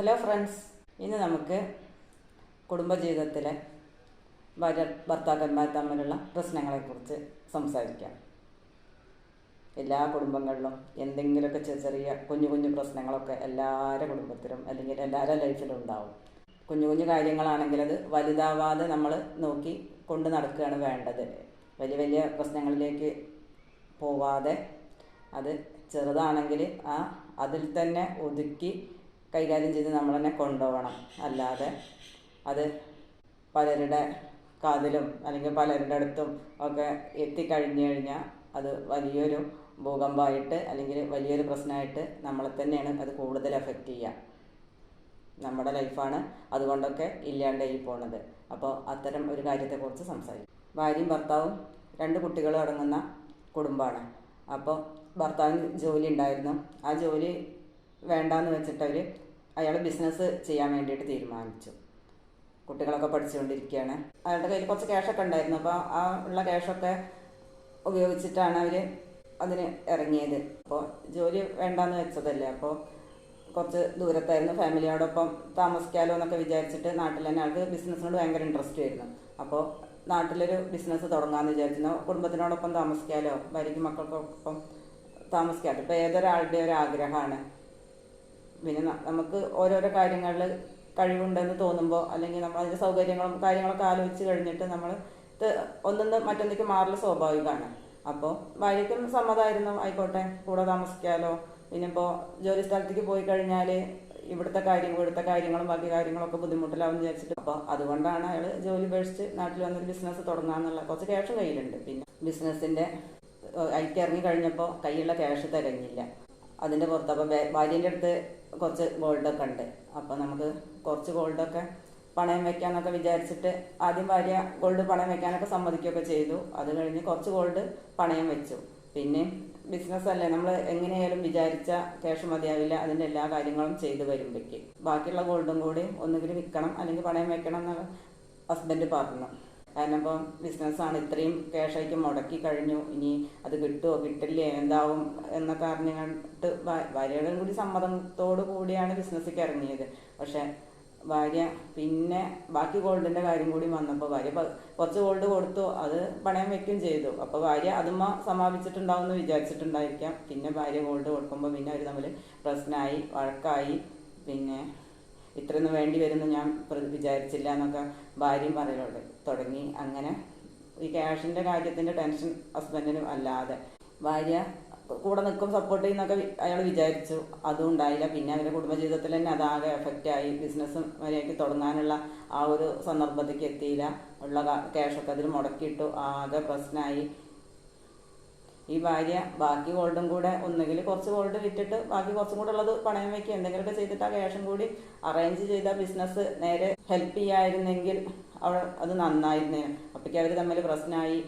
Hello friends ഇന്ന് നമുക്ക് കുടുംബജീവിതത്തിലെ ഭാര്യ ഭർത്താക്കന്മാർ തമ്മിലുള്ള പ്രശ്നങ്ങളെക്കുറിച്ച് സംസാരിക്കാം. എല്ലാ കുടുംബങ്ങളിലും എന്തെങ്കിലുമൊക്കെ ചെറിയ ചെറിയ കുഞ്ഞു കുഞ്ഞു പ്രശ്നങ്ങളൊക്കെ എല്ലാവരുടെ കുടുംബത്തിലും അല്ലെങ്കിൽ എല്ലാവരുടെ ലൈഫിലും ഉണ്ടാവും. കുഞ്ഞു കുഞ്ഞു കാര്യങ്ങളാണെങ്കിൽ അത് വലുതാവാതെ നമ്മൾ നോക്കി കൊണ്ട് നടക്കുകയാണ് വേണ്ടത്. വലിയ വലിയ പ്രശ്നങ്ങളിലേക്ക് പോവാതെ അത് ചെറുതാണെങ്കിൽ ആ അതിൽ തന്നെ ഒതുക്കി കൈകാര്യം ചെയ്ത് നമ്മൾ തന്നെ കൊണ്ടുപോകണം. അല്ലാതെ അത് പലരുടെ കാതിലും അല്ലെങ്കിൽ പലരുടെ അടുത്തും ഒക്കെ എത്തിക്കഴിഞ്ഞു കഴിഞ്ഞാൽ അത് വലിയൊരു ഭൂകമ്പമായിട്ട് അല്ലെങ്കിൽ വലിയൊരു പ്രശ്നമായിട്ട് നമ്മളെ തന്നെയാണ് അത് കൂടുതൽ എഫക്റ്റ് ചെയ്യുക നമ്മുടെ ലൈഫാണ് അതുകൊണ്ടൊക്കെ ഇല്ലാണ്ടായി പോണത്. അപ്പോൾ അത്തരം ഒരു കാര്യത്തെക്കുറിച്ച് സംസാരിക്കും. ഭാര്യയും ഭർത്താവും രണ്ട് കുട്ടികളും അടങ്ങുന്ന കുടുംബമാണ്. അപ്പോൾ ഭർത്താവിന് ജോലി ഉണ്ടായിരുന്നു. ആ ജോലി വേണ്ടാന്ന് വെച്ചിട്ട് അവർ അയാൾ ബിസിനസ് ചെയ്യാൻ വേണ്ടിയിട്ട് തീരുമാനിച്ചു. കുട്ടികളൊക്കെ പഠിച്ചുകൊണ്ടിരിക്കുകയാണ്. അയാളുടെ കയ്യിൽ കുറച്ച് ക്യാഷൊക്കെ ഉണ്ടായിരുന്നു. അപ്പോൾ ആ ഉള്ള ക്യാഷൊക്കെ ഉപയോഗിച്ചിട്ടാണ് അവർ അതിന് ഇറങ്ങിയത്. അപ്പോൾ ജോലി വേണ്ടാന്ന് വെച്ചതല്ലേ. അപ്പോൾ കുറച്ച് ദൂരത്തായിരുന്നു. ഫാമിലിയോടൊപ്പം താമസിക്കാലോ എന്നൊക്കെ വിചാരിച്ചിട്ട് നാട്ടിൽ തന്നെ ആൾക്ക് ബിസിനസ്സിനോട് ഭയങ്കര ഇൻട്രസ്റ്റ് ആയിരുന്നു. അപ്പോൾ നാട്ടിലൊരു ബിസിനസ് തുടങ്ങാമെന്ന് വിചാരിച്ചിരുന്നു. കുടുംബത്തിനോടൊപ്പം താമസിക്കാലോ ഭാര്യയ്ക്കും മക്കൾക്കൊപ്പം താമസിക്കാമല്ലോ ഇപ്പോൾ ഏതൊരാളുടെ ഒരു ആഗ്രഹമാണ്. പിന്നെ നമുക്ക് ഓരോരോ കാര്യങ്ങളിൽ കഴിവുണ്ടെന്ന് തോന്നുമ്പോൾ അല്ലെങ്കിൽ നമ്മൾ അതിന്റെ സൗകര്യങ്ങളും കാര്യങ്ങളൊക്കെ ആലോചിച്ച് കഴിഞ്ഞിട്ട് നമ്മൾ ഒന്നിന്ന് മറ്റൊന്നിക്ക് മാറൽ സ്വാഭാവികമാണ്. അപ്പോൾ ഭാര്യയ്ക്കും സമ്മതമായിരുന്നു ആയിക്കോട്ടെ കൂടെ താമസിക്കാമല്ലോ പിന്നെ ഇപ്പോൾ ജോലി സ്ഥലത്തേക്ക് പോയി കഴിഞ്ഞാൽ ഇവിടുത്തെ കാര്യം ഇവിടുത്തെ കാര്യങ്ങളും ബാക്കി കാര്യങ്ങളൊക്കെ ബുദ്ധിമുട്ടിലാവും വിചാരിച്ചിട്ട് അപ്പോൾ അതുകൊണ്ടാണ് അയാൾ ജോലി ഉപേക്ഷിച്ച് നാട്ടിൽ വന്നൊരു ബിസിനസ് തുടങ്ങാന്നുള്ള കുറച്ച് ക്യാഷും കയ്യിലുണ്ട്. പിന്നെ ബിസിനസ്സിന്റെ അയക്കിറങ്ങി കഴിഞ്ഞപ്പോൾ കയ്യിലുള്ള ക്യാഷ് തികഞ്ഞില്ല അതിന്റെ പുറത്ത് അപ്പോൾ ഭാര്യന്റെ അടുത്ത് കുറച്ച് ഗോൾഡൊക്കെ ഉണ്ട്. അപ്പോൾ നമുക്ക് കുറച്ച് ഗോൾഡൊക്കെ പണയം വെക്കാന്നൊക്കെ വിചാരിച്ചിട്ട് ആദ്യം ഭാര്യ ഗോൾഡ് പണയം വെക്കാനൊക്കെ സമ്മതിക്കുകയൊക്കെ ചെയ്തു. അത് കഴിഞ്ഞ് കുറച്ച് ഗോൾഡ് പണയം വെച്ചു. പിന്നെ ബിസിനസ് അല്ലേ? നമ്മൾ എങ്ങനെയായാലും വിചാരിച്ച ക്യാഷ് മതിയാവില്ല. അതിന്റെ എല്ലാ കാര്യങ്ങളും ചെയ്തു വരുമ്പോഴേക്ക് ബാക്കിയുള്ള ഗോൾഡും കൂടി ഒന്നുകിൽ വിൽക്കണം അല്ലെങ്കിൽ പണയം വെക്കണം എന്ന് ഹസ്ബൻഡ് പറഞ്ഞു. കാരണം ഇപ്പം ബിസിനസ്സാണ് ഇത്രയും ക്യാഷായിട്ട് മുടക്കി കഴിഞ്ഞു. ഇനി അത് കിട്ടുമോ കിട്ടില്ലേ? എന്താവും? എന്നൊക്കെ അറിഞ്ഞുകൊണ്ട് ഭാര്യയുടെ കൂടി സമ്മതത്തോടു കൂടിയാണ് ബിസിനസ്സിലേക്ക് ഇറങ്ങിയത്. പക്ഷെ ഭാര്യ പിന്നെ ബാക്കി ഗോൾഡിന്റെ കാര്യം കൂടി വന്നപ്പോൾ ഭാര്യ കുറച്ച് ഗോൾഡ് കൊടുത്തു. അത് പണയം വെക്കും ചെയ്തു. അപ്പോൾ ഭാര്യ അതുമ്മ സമാപിച്ചിട്ടുണ്ടാവും എന്ന് വിചാരിച്ചിട്ടുണ്ടായിരിക്കാം. പിന്നെ ഭാര്യ ഗോൾഡ് കൊടുക്കുമ്പോൾ പിന്നെ അവർ തമ്മിൽ പ്രശ്നമായി വഴക്കായി. പിന്നെ ഇത്രയൊന്നും വേണ്ടി വരുമെന്ന് ഞാൻ വിചാരിച്ചില്ല എന്നൊക്കെ ഭാര്യയും പറയലുണ്ട്. തുടങ്ങി അങ്ങനെ ഈ ക്യാഷിന്റെ കാര്യത്തിന്റെ ടെൻഷൻ ഹസ്ബൻഡിനും അല്ലാതെ. ഭാര്യ കൂടെ നിൽക്കും സപ്പോർട്ട് ചെയ്യുന്നൊക്കെ അയാൾ വിചാരിച്ചു. അതും ഉണ്ടായില്ല. പിന്നെ അവരുടെ കുടുംബജീവിതത്തിൽ തന്നെ അതാകെ എഫക്റ്റ് ആയി. ബിസിനസ് മര്യാദയ്ക്ക് തുടങ്ങാനുള്ള ആ ഒരു സന്ദർഭത്തേക്ക് എത്തിയില്ല. ഉള്ള ക്യാഷൊക്കെ അതിൽ മുടക്കിയിട്ടു ആകെ പ്രശ്നമായി ഈ ഭാര്യ ബാക്കി ഗോൾഡും കൂടെ ഒന്നുകിൽ കുറച്ച് ഗോൾഡ് വിറ്റിട്ട് ബാക്കി കുറച്ചും കൂടെ ഉള്ളത് പണയം വെക്കുക എന്തെങ്കിലുമൊക്കെ ചെയ്തിട്ട് ആ ക്യാഷും കൂടി അറേഞ്ച് ചെയ്ത ബിസിനസ് നേരെ ഹെൽപ്പ് ചെയ്യായിരുന്നെങ്കിൽ അവൾ അത് നന്നായിരുന്നേ അപ്പോഴേക്കും അവർ തമ്മിൽ പ്രശ്നമായി.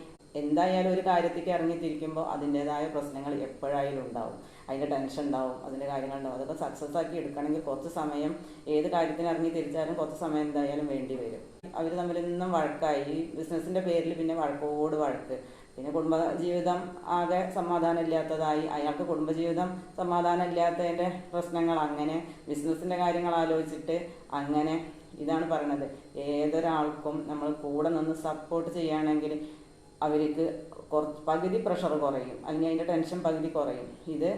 എന്തായാലും ഒരു കാര്യത്തേക്ക് ഇറങ്ങിത്തിരിക്കുമ്പോൾ അതിന്റെതായ പ്രശ്നങ്ങൾ എപ്പോഴായാലും ഉണ്ടാവും. അതിന്റെ ടെൻഷൻ ഉണ്ടാവും. അതിന്റെ കാര്യങ്ങളുണ്ടാവും അതൊക്കെ സക്സസ് ആക്കി എടുക്കണമെങ്കിൽ കുറച്ച് സമയം ഏത് കാര്യത്തിന് ഇറങ്ങി തിരിച്ചാലും കുറച്ച് സമയം എന്തായാലും വേണ്ടി വരും. അവർ തമ്മിൽ നിന്നും വഴക്കായി. ഈ ബിസിനസ്സിന്റെ പേരിൽ പിന്നെ വഴക്കോട് വഴക്ക്. പിന്നെ കുടുംബ ജീവിതം ആകെ സമാധാനം ഇല്ലാത്തതായി അയാൾക്ക് കുടുംബജീവിതം സമാധാനം ഇല്ലാത്തതിന്റെ പ്രശ്നങ്ങൾ അങ്ങനെ ബിസിനസ്സിന്റെ കാര്യങ്ങൾ ആലോചിച്ചിട്ട് അങ്ങനെ ഇതാണ് പറയണത്. ഏതൊരാൾക്കും നമ്മൾ കൂടെ നിന്ന് സപ്പോർട്ട് ചെയ്യുകയാണെങ്കിൽ അവർക്ക് കുറച്ച് പകുതി പ്രഷർ കുറയും. അല്ലെങ്കിൽ അതിന്റെ ടെൻഷൻ പകുതി കുറയും. ഇത്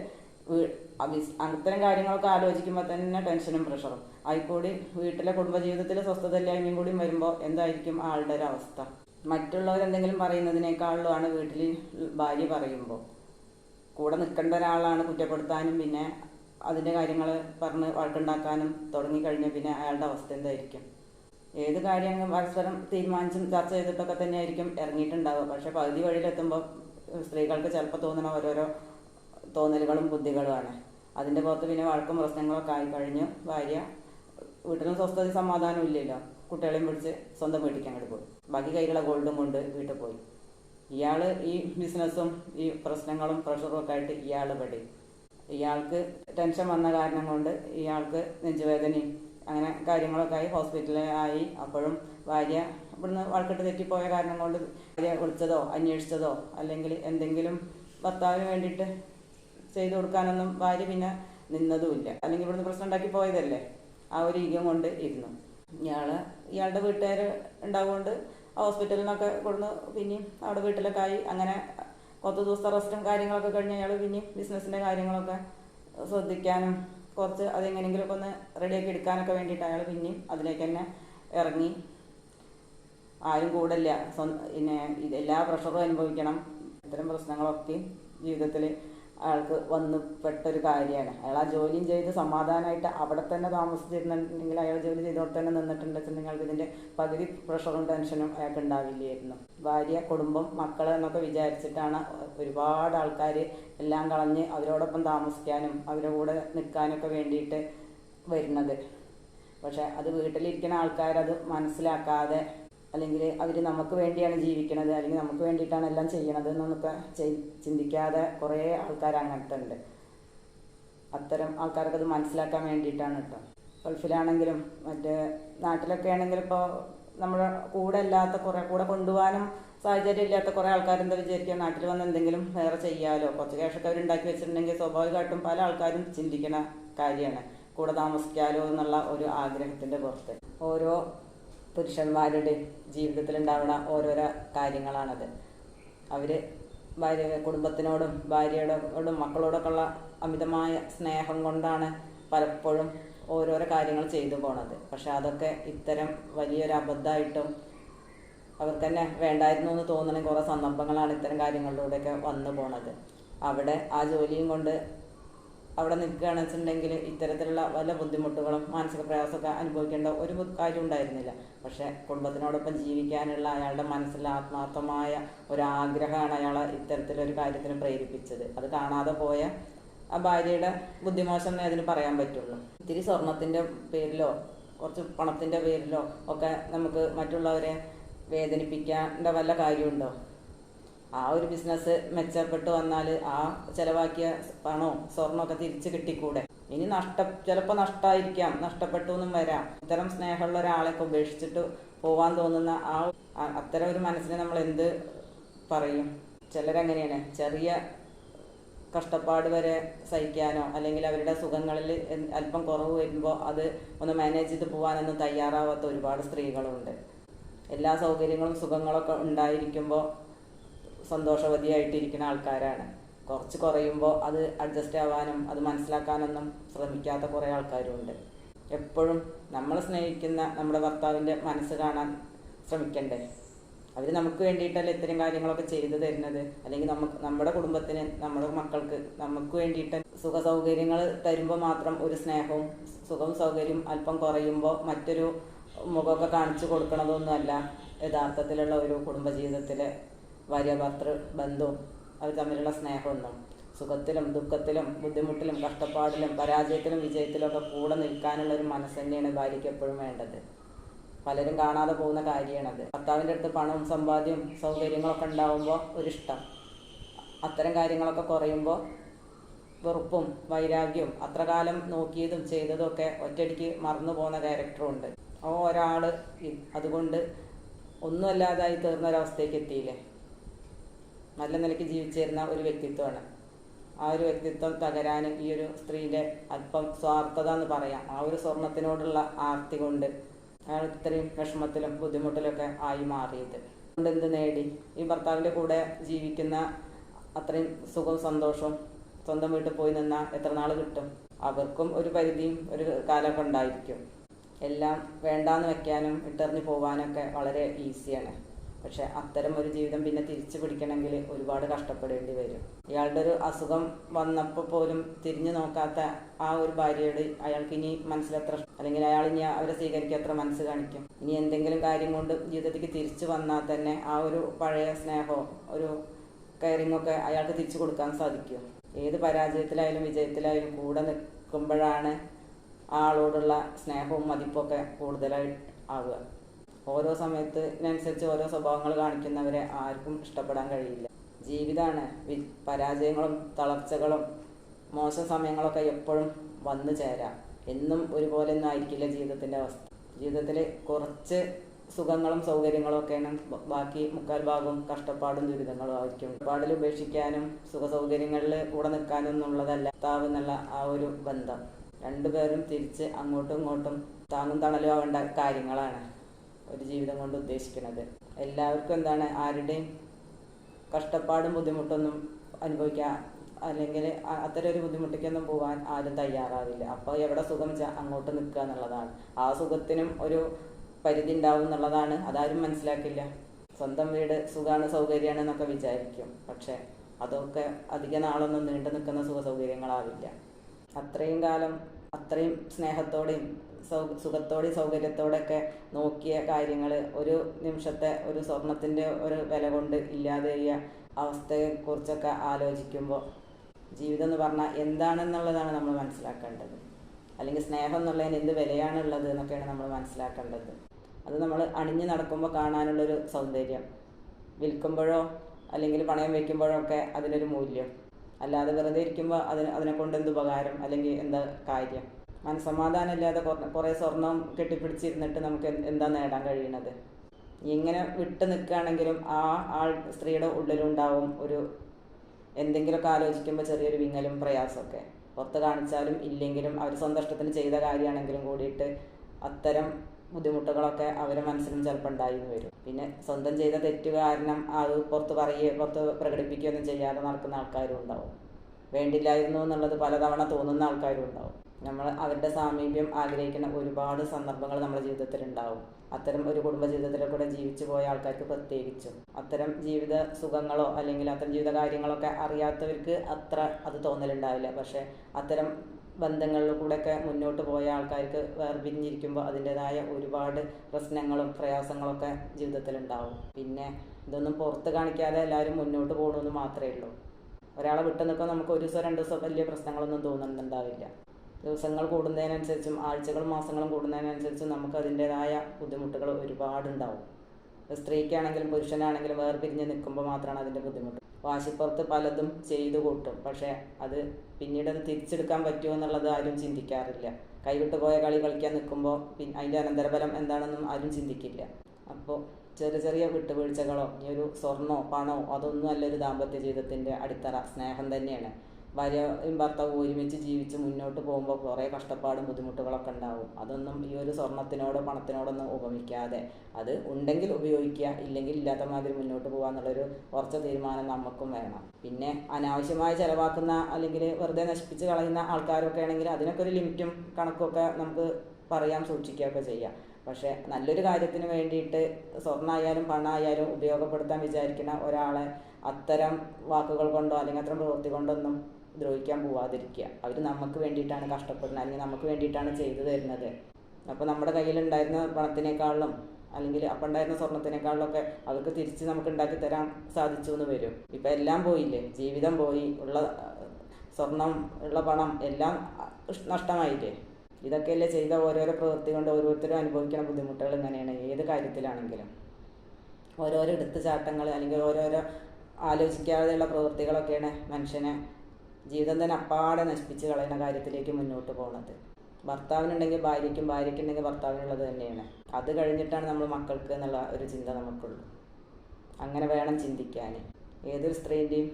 അത്തരം കാര്യങ്ങളൊക്കെ ആലോചിക്കുമ്പോൾ തന്നെ ടെൻഷനും പ്രഷറും ആയിക്കൂടി വീട്ടിലെ കുടുംബജീവിതത്തിലെ സ്വസ്ഥതയില്ലായ്മയും കൂടി വരുമ്പോൾ എന്തായിരിക്കും ആളുടെ ഒരു അവസ്ഥ? മറ്റുള്ളവർ എന്തെങ്കിലും പറയുന്നതിനേക്കാളുമാണ് വീട്ടിൽ ഭാര്യ പറയുമ്പോൾ കൂടെ നിൽക്കേണ്ട ഒരാളാണ് കുറ്റപ്പെടുത്താനും പിന്നെ അതിന്റെ കാര്യങ്ങൾ പറഞ്ഞ് വഴക്കുണ്ടാക്കാനും തുടങ്ങിക്കഴിഞ്ഞാൽ പിന്നെ അയാളുടെ അവസ്ഥ എന്തായിരിക്കും? ഏത് കാര്യങ്ങൾ പരസ്പരം തീരുമാനിച്ചും ചർച്ച ചെയ്തിട്ടൊക്കെ തന്നെ ആയിരിക്കും ഇറങ്ങിയിട്ടുണ്ടാവുക. പക്ഷെ പകുതി വഴിയിലെത്തുമ്പോൾ സ്ത്രീകൾക്ക് ചിലപ്പോൾ തോന്നുന്ന ഓരോരോ തോന്നലുകളും ബുദ്ധികളുമാണ്. അതിന്റെ പുറത്ത് പിന്നെ വഴക്കും പ്രശ്നങ്ങളൊക്കെ ആയി കഴിഞ്ഞു. ഭാര്യ വീട്ടിലും സ്വസ്ഥത സമാധാനം ഇല്ലല്ലോ. കുട്ടികളെയും പിടിച്ച് സ്വന്തം വീട്ടിൽ അങ്ങോട്ട് പോയി. ബാക്കി കൈകളെ ഗോൾഡും കൊണ്ട് വീട്ടിൽ പോയി. ഇയാൾ ഈ ബിസിനസ്സും ഈ പ്രശ്നങ്ങളും പ്രഷറും ഒക്കെ ആയിട്ട് ഇയാൾ പെടി ഇയാൾക്ക് ടെൻഷൻ വന്ന കാരണം കൊണ്ട് ഇയാൾക്ക് നെഞ്ചുവേദനയും അങ്ങനെ കാര്യങ്ങളൊക്കെ ആയി ഹോസ്പിറ്റലിൽ ആയി. അപ്പോഴും ഭാര്യ ഇവിടുന്ന് വഴക്കിട്ട് തെറ്റിപ്പോയ കാരണം കൊണ്ട് ഭാര്യ വിളിച്ചതോ അന്വേഷിച്ചതോ അല്ലെങ്കിൽ എന്തെങ്കിലും ഭർത്താവിന് വേണ്ടിയിട്ട് ചെയ്തു കൊടുക്കാനൊന്നും ഭാര്യ പിന്നെ നിന്നതുമില്ല. അല്ലെങ്കിൽ ഇവിടുന്ന് പ്രശ്നം ഉണ്ടാക്കി പോയതല്ലേ? ആ ഒരു ഈഗം കൊണ്ട് ഇരുന്നു. ഇയാൾ ഇയാളുടെ വീട്ടുകാർ ഉണ്ടാവുകൊണ്ട് ഹോസ്പിറ്റലിൽ നിന്നൊക്കെ കൊടുന്ന് പിന്നെയും അവിടെ വീട്ടിലൊക്കെ ആയി. അങ്ങനെ കുറച്ച് ദിവസത്തെ റെസ്റ്റും കാര്യങ്ങളൊക്കെ കഴിഞ്ഞ് അയാൾ പിന്നെയും ബിസിനസ്സിന്റെ കാര്യങ്ങളൊക്കെ ശ്രദ്ധിക്കാനും കുറച്ച് അതെങ്ങനെയെങ്കിലുമൊക്കെ ഒന്ന് റെഡിയാക്കി എടുക്കാനൊക്കെ വേണ്ടിയിട്ട് അയാൾ പിന്നെയും അതിലേക്ക് തന്നെ ഇറങ്ങി. ആരും കൂടല്ല. പിന്നെ ഇത് എല്ലാ പ്രഷറും അനുഭവിക്കണം. ഇത്തരം പ്രശ്നങ്ങളൊക്കെ ജീവിതത്തിൽ അയാൾക്ക് വന്ന് പെട്ടൊരു കാര്യമാണ്. അയാൾ ആ ജോലിയും ചെയ്ത് സമാധാനമായിട്ട് അവിടെ തന്നെ താമസിച്ചിരുന്നുണ്ടെങ്കിൽ അയാൾ ജോലി ചെയ്തവിടെ തന്നെ നിന്നിട്ടുണ്ടെന്നുണ്ടെങ്കിൽ അയാൾക്ക് ഇതിന്റെ പകുതി പ്രഷറും ടെൻഷനും അയാൾക്ക് ഉണ്ടാവില്ലായിരുന്നു. ഭാര്യ കുടുംബം മക്കൾ എന്നൊക്കെ വിചാരിച്ചിട്ടാണ് ഒരുപാട് ആൾക്കാർ എല്ലാം കളഞ്ഞ് അവരോടൊപ്പം താമസിക്കാനും അവരുടെ കൂടെ നിൽക്കാനൊക്കെ വേണ്ടിയിട്ട് വരുന്നത്. പക്ഷെ അത് വീട്ടിലിരിക്കുന്ന ആൾക്കാരത് മനസ്സിലാക്കാതെ അല്ലെങ്കിൽ അവർ നമുക്ക് വേണ്ടിയാണ് ജീവിക്കണത് അല്ലെങ്കിൽ നമുക്ക് വേണ്ടിയിട്ടാണ് എല്ലാം ചെയ്യണത് എന്നൊക്കെ ചിന്തിക്കാതെ കുറേ ആൾക്കാർ അങ്ങനത്തെ ഉണ്ട് അത്തരം ആൾക്കാർക്ക് അത് മനസ്സിലാക്കാൻ വേണ്ടിയിട്ടാണ് കേട്ടോ ഗൾഫിലാണെങ്കിലും മറ്റേ നാട്ടിലൊക്കെ ആണെങ്കിൽ ഇപ്പോൾ നമ്മുടെ കൂടെ അല്ലാത്ത കുറേ കൂടെ കൊണ്ടുപോകാനും സാഹചര്യം ഇല്ലാത്ത കുറേ ആൾക്കാർ എന്താ വിചാരിക്കുക നാട്ടിൽ വന്ന് എന്തെങ്കിലും വേറെ ചെയ്യാലോ? കുറച്ച് ക്യാഷൊക്കെ അവർ ഉണ്ടാക്കി വെച്ചിട്ടുണ്ടെങ്കിൽ സ്വാഭാവികമായിട്ടും പല ആൾക്കാരും ചിന്തിക്കുന്ന കാര്യമാണ്. കൂടെ താമസിക്കാലോ എന്നുള്ള ഒരു ആഗ്രഹത്തിന്റെ പുറത്ത്. ഓരോ പുരുഷന്മാരുടെ ജീവിതത്തിൽ ഉണ്ടാവുന്ന ഓരോരോ കാര്യങ്ങളാണത്. അവർ ഭാര്യ കുടുംബത്തിനോടും ഭാര്യയോടും മക്കളോടൊക്കെ ഉള്ള അമിതമായ സ്നേഹം കൊണ്ടാണ് പലപ്പോഴും ഓരോരോ കാര്യങ്ങൾ ചെയ്തു പോണത്. പക്ഷെ അതൊക്കെ ഇത്തരം വലിയൊരു അബദ്ധമായിട്ടും അവർക്ക് തന്നെ വേണ്ടായിരുന്നു എന്ന് തോന്നുന്ന കുറേ സന്ദർഭങ്ങളാണ് ഇത്തരം കാര്യങ്ങളിലൂടെയൊക്കെ വന്നു പോണത്. അവിടെ ആ ജോലിയും കൊണ്ട് അവിടെ നിൽക്കുകയാണെന്ന് വെച്ചിട്ടുണ്ടെങ്കിൽ ഇത്തരത്തിലുള്ള വല്ല ബുദ്ധിമുട്ടുകളും മാനസിക പ്രയാസമൊക്കെ അനുഭവിക്കേണ്ട ഒരു കാര്യം ഉണ്ടായിരുന്നില്ല. പക്ഷേ കുടുംബത്തിനോടൊപ്പം ജീവിക്കാനുള്ള അയാളുടെ മനസ്സിൽ ആത്മാർത്ഥമായ ഒരാഗ്രഹമാണ് അയാളെ ഇത്തരത്തിലൊരു കാര്യത്തിന് പ്രേരിപ്പിച്ചത്. അത് കാണാതെ പോയ ആ ഭാര്യയുടെ ബുദ്ധിമോശം അതിന് പറയാൻ പറ്റുള്ളൂ. ഇത്തിരി സ്വർണത്തിന്റെ പേരിലോ കുറച്ച് പണത്തിന്റെ പേരിലോ ഒക്കെ നമുക്ക് മറ്റുള്ളവരെ വേദനിപ്പിക്കേണ്ട വല്ല കാര്യമുണ്ടോ? ആ ഒരു ബിസിനസ് മെച്ചപ്പെട്ട് വന്നാൽ ആ ചെലവാക്കിയ പണവും സ്വർണമൊക്കെ തിരിച്ച് കിട്ടിക്കൂടെ? ഇനി നഷ്ട ചിലപ്പോൾ നഷ്ടമായിരിക്കാം നഷ്ടപ്പെട്ടു എന്നും വരാം. ഇത്തരം സ്നേഹമുള്ള ഒരാളെയൊക്കെ ഉപേക്ഷിച്ചിട്ട് പോവാൻ തോന്നുന്ന ആ- അത്തരം ഒരു മനസ്സിനെ നമ്മൾ എന്ത് പറയും? ചിലരങ്ങനെയാണ്. ചെറിയ കഷ്ടപ്പാട് വരെ സഹിക്കാനോ അല്ലെങ്കിൽ അവരുടെ സുഖങ്ങളിൽ അല്പം കുറവ് വരുമ്പോൾ അത് ഒന്ന് മാനേജ് ചെയ്ത് പോകാനൊന്നും തയ്യാറാവാത്ത ഒരുപാട് സ്ത്രീകളുണ്ട്. എല്ലാ സൗകര്യങ്ങളും സുഖങ്ങളൊക്കെ ഉണ്ടായിരിക്കുമ്പോൾ സന്തോഷവതിയായിട്ടിരിക്കുന്ന ആൾക്കാരാണ്. കുറച്ച് കുറയുമ്പോൾ അത് അഡ്ജസ്റ്റ് ആവാനും അത് മനസ്സിലാക്കാനൊന്നും ശ്രമിക്കാത്ത കുറേ ആൾക്കാരുമുണ്ട് എപ്പോഴും നമ്മൾ സ്നേഹിക്കുന്ന നമ്മുടെ ഭർത്താവിന്റെ മനസ്സ് കാണാൻ ശ്രമിക്കണ്ടേ? അവർ നമുക്ക് വേണ്ടിയിട്ടല്ലേ ഇത്തരം കാര്യങ്ങളൊക്കെ ചെയ്തു തരുന്നത്? അല്ലെങ്കിൽ നമുക്ക് നമ്മുടെ കുടുംബത്തിന് നമ്മുടെ മക്കൾക്ക് നമുക്ക് വേണ്ടിയിട്ട് സുഖ സൗകര്യങ്ങൾ തരുമ്പോൾ മാത്രം ഒരു സ്നേഹവും സുഖവും സൗകര്യവും അല്പം കുറയുമ്പോൾ മറ്റൊരു മുഖമൊക്കെ കാണിച്ചു കൊടുക്കണതൊന്നുമല്ല യഥാർത്ഥത്തിലുള്ള ഒരു കുടുംബജീവിതത്തിലെ ഭാര്യ ഭർത്തൃ ബന്ധവും അവർ തമ്മിലുള്ള സ്നേഹമൊന്നും സുഖത്തിലും ദുഃഖത്തിലും ബുദ്ധിമുട്ടിലും കഷ്ടപ്പാടിലും പരാജയത്തിലും വിജയത്തിലും ഒക്കെ കൂടെ നിൽക്കാനുള്ള ഒരു മനസ്സ് തന്നെയാണ് ഭാര്യയ്ക്ക് എപ്പോഴും വേണ്ടത്. പലരും കാണാതെ പോകുന്ന കാര്യമാണത്. ഭർത്താവിന്റെ അടുത്ത് പണവും സമ്പാദ്യവും സൗകര്യങ്ങളൊക്കെ ഉണ്ടാവുമ്പോൾ ഒരിഷ്ടം. അത്തരം കാര്യങ്ങളൊക്കെ കുറയുമ്പോൾ വെറുപ്പും വൈരാഗ്യവും അത്ര കാലം നോക്കിയതും ചെയ്തതും ഒക്കെ ഒറ്റയടിക്ക് മറന്നു പോകുന്ന ക്യാരക്ടറും ഉണ്ട്. ആ ഒരാൾ അതുകൊണ്ട് ഒന്നുമല്ലാതായി തീർന്ന ഒരവസ്ഥയ്ക്ക് എത്തിയില്ലേ? നല്ല നിലയ്ക്ക് ജീവിച്ചിരുന്ന ഒരു വ്യക്തിത്വമാണ്. ആ ഒരു വ്യക്തിത്വം തകരാൻ ഈ ഒരു സ്ത്രീയുടെ അല്പം സ്വാർത്ഥത എന്ന് പറയാം. ആ ഒരു സ്വർണത്തിനോടുള്ള ആർത്തി കൊണ്ട് അയാൾ ഇത്രയും വിഷമത്തിലും ബുദ്ധിമുട്ടിലൊക്കെ ആയി മാറിയത്. കൊണ്ട് എന്ത് നേടി? ഈ ഭർത്താവിന്റെ കൂടെ ജീവിക്കുന്ന അത്രയും സുഖവും സന്തോഷവും സ്വന്തം വീട്ടിൽ പോയി നിന്നാൽ എത്ര നാൾ കിട്ടും? അവർക്കും ഒരു പരിധിയും ഒരു കാലമൊക്കെ ഉണ്ടായിരിക്കും. എല്ലാം വേണ്ടാന്ന് വെക്കാനും ഇട്ടെറിഞ്ഞു പോകാനൊക്കെ വളരെ ഈസിയാണ്. പക്ഷെ അത്തരം ഒരു ജീവിതം പിന്നെ തിരിച്ചു പിടിക്കണമെങ്കിൽ ഒരുപാട് കഷ്ടപ്പെടേണ്ടി വരും. ഇയാളുടെ ഒരു അസുഖം വന്നപ്പോൾ പോലും തിരിഞ്ഞു നോക്കാത്ത ആ ഒരു ഭാര്യയോട് അയാൾക്ക് ഇനി മനസ്സിലെത്ര അല്ലെങ്കിൽ അയാൾ ഇനി അവരെ സ്വീകരിക്കാൻ അത്ര മനസ്സ് കാണിക്കും? ഇനി എന്തെങ്കിലും കാര്യം കൊണ്ട് ജീവിതത്തിലേക്ക് തിരിച്ചു വന്നാൽ തന്നെ ആ ഒരു പഴയ സ്നേഹമോ ഒരു കെയറിംഗ് ഒക്കെ അയാൾക്ക് തിരിച്ചു കൊടുക്കാൻ സാധിക്കും ഏത് പരാജയത്തിലായാലും വിജയത്തിലായാലും കൂടെ നിൽക്കുമ്പോഴാണ് ആളോടുള്ള സ്നേഹവും മതിപ്പൊക്കെ കൂടുതലായി ആവുക. ഓരോ സമയത്തിനനുസരിച്ച് ഓരോ സ്വഭാവങ്ങൾ കാണിക്കുന്നവരെ ആർക്കും ഇഷ്ടപ്പെടാൻ കഴിയില്ല. ജീവിതമാണ് പരാജയങ്ങളും തളർച്ചകളും മോശം സമയങ്ങളൊക്കെ എപ്പോഴും വന്നു ചേരാം. എന്നും ഒരുപോലെ ഒന്നും ആയിരിക്കില്ല ജീവിതത്തിന്റെ അവസ്ഥ. ജീവിതത്തിൽ കുറച്ച് സുഖങ്ങളും സൗകര്യങ്ങളും ഒക്കെയാണ് ബാക്കി മുക്കാൽ ഭാഗവും കഷ്ടപ്പാടും ദുരിതങ്ങളും ആയിരിക്കും. ഒരുപാടിൽ ഉപേക്ഷിക്കാനും സുഖ സൗകര്യങ്ങളിൽ കൂടെ നിൽക്കാനും എന്നുള്ളതല്ല താവെന്നുള്ള ആ ഒരു ബന്ധം. രണ്ടുപേരും തിരിച്ച് അങ്ങോട്ടും ഇങ്ങോട്ടും താങ്ങും തണലും ആവേണ്ട കാര്യങ്ങളാണ്. ഒരു ജീവിതം കൊണ്ട് ഉദ്ദേശിക്കുന്നത്. എല്ലാവർക്കും എന്താണ് ആരുടെയും കഷ്ടപ്പാടും ബുദ്ധിമുട്ടൊന്നും അനുഭവിക്കാൻ അല്ലെങ്കിൽ അത്തരം ഒരു ബുദ്ധിമുട്ടിക്കൊന്നും പോകാൻ ആരും തയ്യാറാവില്ല. അപ്പോൾ എവിടെ സുഖം വെച്ചാൽ അങ്ങോട്ട് നിൽക്കുക എന്നുള്ളതാണ്. ആ സുഖത്തിനും ഒരു പരിധി ഉണ്ടാവും എന്നുള്ളതാണ്. അതാരും മനസ്സിലാക്കില്ല. സ്വന്തം വീട് സുഖമാണ് സൗകര്യമാണ് എന്നൊക്കെ വിചാരിക്കും. പക്ഷേ അതൊക്കെ അധിക നാളൊന്നും നീണ്ടു നിൽക്കുന്ന സുഖ സൗകര്യങ്ങളാവില്ല അത്രയും കാലം അത്രയും സ്നേഹത്തോടെയും സൗ സൗകര്യത്തോടെ ഒക്കെ നോക്കിയ കാര്യങ്ങൾ ഒരു നിമിഷത്തെ ഒരു സ്വർണത്തിന്റെ ഒരു വില കൊണ്ട് ഇല്ലാതെ അവസ്ഥയെക്കുറിച്ചൊക്കെ ആലോചിക്കുമ്പോൾ ജീവിതം എന്ന് പറഞ്ഞാൽ എന്താണെന്നുള്ളതാണ് നമ്മൾ മനസ്സിലാക്കേണ്ടത്. അല്ലെങ്കിൽ സ്നേഹം എന്നുള്ളതിന് എന്ത് വിലയാണുള്ളത് എന്നൊക്കെയാണ് നമ്മൾ മനസ്സിലാക്കേണ്ടത്. അത് നമ്മൾ അണിഞ്ഞു നടക്കുമ്പോൾ കാണാനുള്ളൊരു സൗന്ദര്യം. വിൽക്കുമ്പോഴോ അല്ലെങ്കിൽ പണയം വയ്ക്കുമ്പോഴോ ഒക്കെ അതിനൊരു മൂല്യം. അല്ലാതെ വെറുതെ ഇരിക്കുമ്പോൾ അതിന് അതിനെ കൊണ്ട് എന്ത് ഉപകാരം? അല്ലെങ്കിൽ എന്താ കാര്യം? മനസമാധാനം ഇല്ലാതെ കുറ- സ്വർണം കെട്ടിപ്പിടിച്ചിരുന്നിട്ട് നമുക്ക് എന്താ നേടാൻ കഴിയണത് ഇങ്ങനെ വിട്ട് നിൽക്കുകയാണെങ്കിലും ആ ആൾ സ്ത്രീയുടെ ഉള്ളിലുണ്ടാവും ഒരു എന്തെങ്കിലുമൊക്കെ ആലോചിക്കുമ്പോൾ ചെറിയൊരു വിങ്ങലും പ്രയാസമൊക്കെ. പുറത്ത് കാണിച്ചാലും ഇല്ലെങ്കിലും അവർ സന്തോഷത്തിന് ചെയ്ത കാര്യമാണെങ്കിലും കൂടിയിട്ട് അത്തരം ബുദ്ധിമുട്ടുകളൊക്കെ അവരെ മനസ്സിലും ചിലപ്പോൾ ഉണ്ടായി വരും. പിന്നെ സ്വന്തം ചെയ്ത തെറ്റ് കാരണം അത് പുറത്ത് പറയുകയോ പുറത്ത് പ്രകടിപ്പിക്കുകയൊന്നും ചെയ്യാതെ നടക്കുന്ന ആൾക്കാരും ഉണ്ടാവും. വേണ്ടില്ലായിരുന്നു എന്നുള്ളത് പലതവണ തോന്നുന്ന ആൾക്കാരും ഉണ്ടാവും. നമ്മൾ അവരുടെ സാമീപ്യം ആഗ്രഹിക്കുന്ന ഒരുപാട് സന്ദർഭങ്ങൾ നമ്മുടെ ജീവിതത്തിൽ ഉണ്ടാവും. അത്തരം ഒരു കുടുംബ ജീവിതത്തിലെ കൂടെ ജീവിച്ചു പോയ ആൾക്കാർക്ക് പ്രത്യേകിച്ചും. അത്തരം ജീവിത സുഖങ്ങളോ അല്ലെങ്കിൽ അത്തരം ജീവിത കാര്യങ്ങളൊക്കെ അറിയാത്തവർക്ക് അത്ര അത് തോന്നലുണ്ടാവില്ല. പക്ഷെ അത്തരം ബന്ധങ്ങളിൽ കൂടെയൊക്കെ മുന്നോട്ട് പോയ ആൾക്കാർക്ക് വേർപിരിഞ്ഞിരിക്കുമ്പോൾ അതിന്റെതായ ഒരുപാട് പ്രശ്നങ്ങളും പ്രയാസങ്ങളൊക്കെ ജീവിതത്തിൽ ഉണ്ടാവും. പിന്നെ ഇതൊന്നും പുറത്ത് കാണിക്കാതെ എല്ലാവരും മുന്നോട്ട് പോകണമെന്ന് മാത്രമേ ഉള്ളൂ. ഒരാളെ വിട്ടു നിൽക്കാൻ നമുക്ക് ഒരു ദിവസം രണ്ട് ദിവസം വലിയ പ്രശ്നങ്ങളൊന്നും തോന്നുന്നുണ്ടാവില്ല. ദിവസങ്ങൾ കൂടുന്നതിനനുസരിച്ചും ആഴ്ചകളും മാസങ്ങളും കൂടുന്നതിനനുസരിച്ചും നമുക്ക് അതിന്റെതായ ബുദ്ധിമുട്ടുകൾ ഒരുപാടുണ്ടാവും. സ്ത്രീക്കാണെങ്കിലും പുരുഷനാണെങ്കിലും വേർപിരിഞ്ഞ് നിൽക്കുമ്പോൾ മാത്രമാണ് അതിന്റെ ബുദ്ധിമുട്ട്. വാശിപ്പുറത്ത് പലതും ചെയ്തു കൂട്ടും. പക്ഷേ അത് പിന്നീട് അത് തിരിച്ചെടുക്കാൻ പറ്റുമോ എന്നുള്ളത് ആരും ചിന്തിക്കാറില്ല. കൈവിട്ട് പോയ കളി കളിക്കാൻ നിൽക്കുമ്പോൾ പിന്നെ അതിന്റെ അനന്തരഫലം എന്താണെന്നും ആരും ചിന്തിക്കില്ല. അപ്പോൾ ചെറിയ ചെറിയ വിട്ടുവീഴ്ചകളോ ഇനി ഒരു സ്വർണോ പണമോ അതൊന്നും അല്ല ഒരു ദാമ്പത്യ ജീവിതത്തിന്റെ അടിത്തറ. സ്നേഹം തന്നെയാണ്. ഭാര്യയും ഭർത്താവും ഒരുമിച്ച് ജീവിച്ച് മുന്നോട്ട് പോകുമ്പോൾ കുറേ കഷ്ടപ്പാടും ബുദ്ധിമുട്ടുകളൊക്കെ ഉണ്ടാവും. അതൊന്നും ഈ ഒരു സ്വർണത്തിനോടോ പണത്തിനോടൊന്നും ഉപമിക്കാതെ അത് ഉണ്ടെങ്കിൽ ഉപയോഗിക്കുക ഇല്ലെങ്കിൽ ഇല്ലാത്ത മാതിരി മുന്നോട്ട് പോകുക എന്നുള്ളൊരു ഉറച്ച തീരുമാനം നമുക്കും വേണം. പിന്നെ അനാവശ്യമായി ചിലവാക്കുന്ന അല്ലെങ്കിൽ വെറുതെ നശിപ്പിച്ച് കളയുന്ന ആൾക്കാരൊക്കെ ആണെങ്കിൽ അതിനൊക്കെ ഒരു ലിമിറ്റും കണക്കൊക്കെ നമുക്ക് പറയാം സൂക്ഷിക്കുകയൊക്കെ ചെയ്യാം. പക്ഷേ നല്ലൊരു കാര്യത്തിന് വേണ്ടിയിട്ട് സ്വർണമായാലും പണമായാലും ഉപയോഗപ്പെടുത്താൻ വിചാരിക്കുന്ന ഒരാളെ അത്തരം വാക്കുകൾ കൊണ്ടോ അല്ലെങ്കിൽ അത്തരം പ്രവൃത്തി കൊണ്ടൊന്നും ദ്രോഹിക്കാൻ പോവാതിരിക്കുക. അവർ നമുക്ക് വേണ്ടിയിട്ടാണ് കഷ്ടപ്പെടുന്നത്. അല്ലെങ്കിൽ നമുക്ക് വേണ്ടിയിട്ടാണ് ചെയ്തു തരുന്നത്. അപ്പോൾ നമ്മുടെ കയ്യിലുണ്ടായിരുന്ന പണത്തിനേക്കാളും അല്ലെങ്കിൽ അപ്പം ഉണ്ടായിരുന്ന സ്വർണത്തിനേക്കാളിലൊക്കെ അവർക്ക് തിരിച്ച് നമുക്ക് ഉണ്ടാക്കി തരാൻ സാധിച്ചു എന്ന് വരും. ഇപ്പം എല്ലാം പോയില്ലേ? ജീവിതം പോയി. ഉള്ള സ്വർണം ഉള്ള പണം എല്ലാം നഷ്ടമായില്ലേ? ഇതൊക്കെയല്ലേ ചെയ്ത ഓരോരോ പ്രവൃത്തി കൊണ്ട് ഓരോരുത്തരും അനുഭവിക്കുന്ന ബുദ്ധിമുട്ടുകൾ ഇങ്ങനെയാണ്. ഏത് കാര്യത്തിലാണെങ്കിലും. ഓരോരോ എടുത്തുചാട്ടങ്ങൾ അല്ലെങ്കിൽ ഓരോരോ ആലോചിക്കാതെയുള്ള പ്രവൃത്തികളൊക്കെയാണ് മനുഷ്യനെ ജീവിതം തന്നെ അപ്പാടെ നശിപ്പിച്ച് കളയുന്ന കാര്യത്തിലേക്ക് മുന്നോട്ട് പോകുന്നത് ഭർത്താവിനുണ്ടെങ്കിൽ ഭാര്യയ്ക്കും ഭാര്യയ്ക്കുണ്ടെങ്കിൽ ഭർത്താവിനുള്ളത് തന്നെയാണ്. അത് കഴിഞ്ഞിട്ടാണ് നമ്മൾ മക്കൾക്ക് എന്നുള്ള ഒരു ചിന്ത നമുക്കുള്ളൂ. അങ്ങനെ വേണം ചിന്തിക്കാൻ ഏതൊരു സ്ത്രീന്റെയും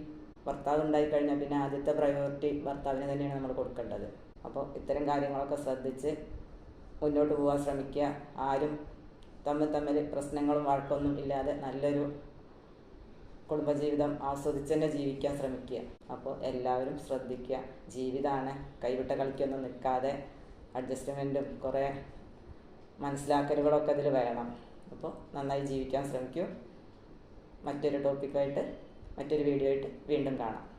ഭർത്താവ് ഉണ്ടായി കഴിഞ്ഞാൽ പിന്നെ ആദ്യത്തെ പ്രയോറിറ്റി ഭർത്താവിന് തന്നെയാണ് നമ്മൾ കൊടുക്കേണ്ടത്. അപ്പോൾ ഇത്തരം കാര്യങ്ങളൊക്കെ ശ്രദ്ധിച്ച് മുന്നോട്ട് പോകാൻ ശ്രമിക്കുക. ആരും തമ്മിൽ തമ്മിൽ പ്രശ്നങ്ങളും വഴക്കൊന്നും ഇല്ലാതെ നല്ലൊരു കുടുംബജീവിതം ആസ്വദിച്ച് തന്നെ ജീവിക്കാൻ ശ്രമിക്കുക. അപ്പോൾ എല്ലാവരും ശ്രദ്ധിക്കുക. ജീവിതമാണ് കൈവിട്ട കളിക്കൊന്നും നിൽക്കാതെ അഡ്ജസ്റ്റ്മെന്റും കുറേ മനസ്സിലാക്കലുകളൊക്കെ അതിൽ വേണം. അപ്പോൾ നന്നായി ജീവിക്കാൻ ശ്രമിക്കൂ. മറ്റൊരു ടോപ്പിക്കായിട്ട് മറ്റൊരു വീഡിയോ ആയിട്ട് വീണ്ടും കാണാം.